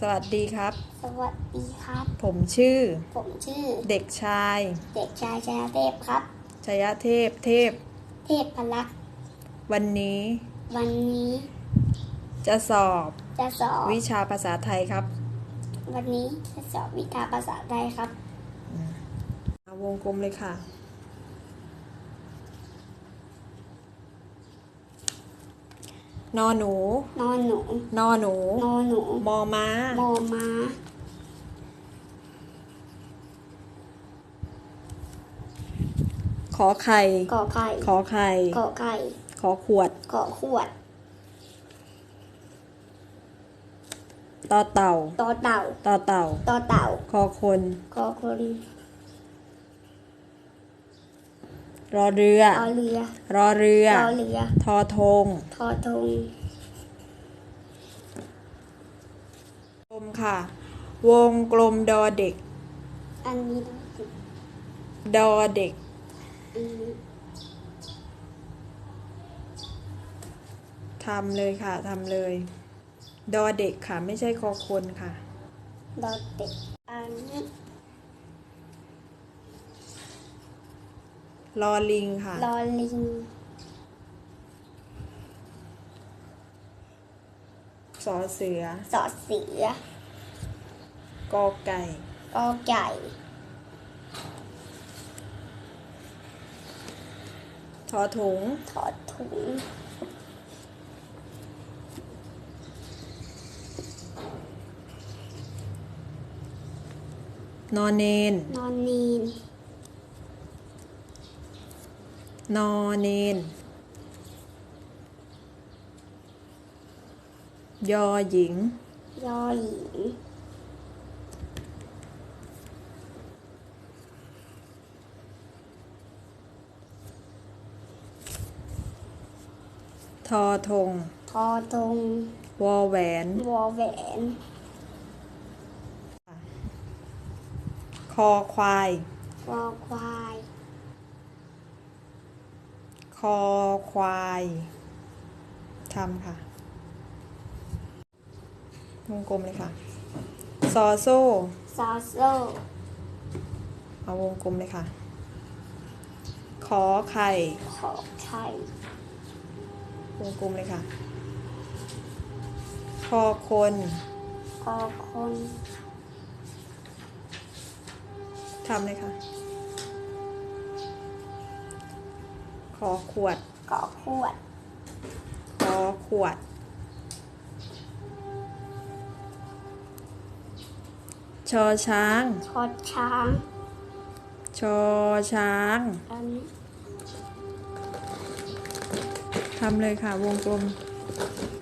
สวัสดีครับ สวัสดีครับ ผมชื่อ ผมชื่อ เด็กชาย เด็กชายชยเทพครับ ชยเทพเทพ เทพพลักษ์วันนี้ วันนี้ จะสอบจะสอบวิชาภาษาไทยครับ วันนี้จะสอบวิชาภาษาไทยครับเอาวงกลมเลยค่ะ นอหนู นอนหนู นอหนู นอนหนูมอม้า มอม้าขอไข่ กอไข่ขอไข่ กอไข่ขอขวด กอขวดต่อเต่าตอเต่าต่อเต่าตอเต่า คอคน กอคน รอเรือ รอเรือ รอเรือ รอเรือ ทอธง ทอทงกลมค่ะ วงกลมดอเด็ก อันนี้ดอเด็กอันนี้ทำเลยค่ะทำเลย ดอเด็กค่ะ ไม่ใช่คอคนค่ะ ดอเด็กอันนี้ รอลิงค่ะรอลิง สอเสือ สอเสือ กอไก่ กอไก่ ทอถุงถอดถุง นอนเนน นอนนีน นอเนน ยอหญิง ยอหญิง ทอทง ทอทง วอแหวน วอแหวน คอควายวอควายค อควายทำค่ะวงกลมเลยค่ะ ซอโซ่ ซอโซเอาวงกลมเลยค่ะ ขอไข่ ขอไข่วงกลมเลยค่ะ คอคนกอคนทำเลยค่ะ อขวดกอขวดขอขวด ชอช้างชอช้างชอช้าง อันนี้ทำเลยค่ะวงกลมว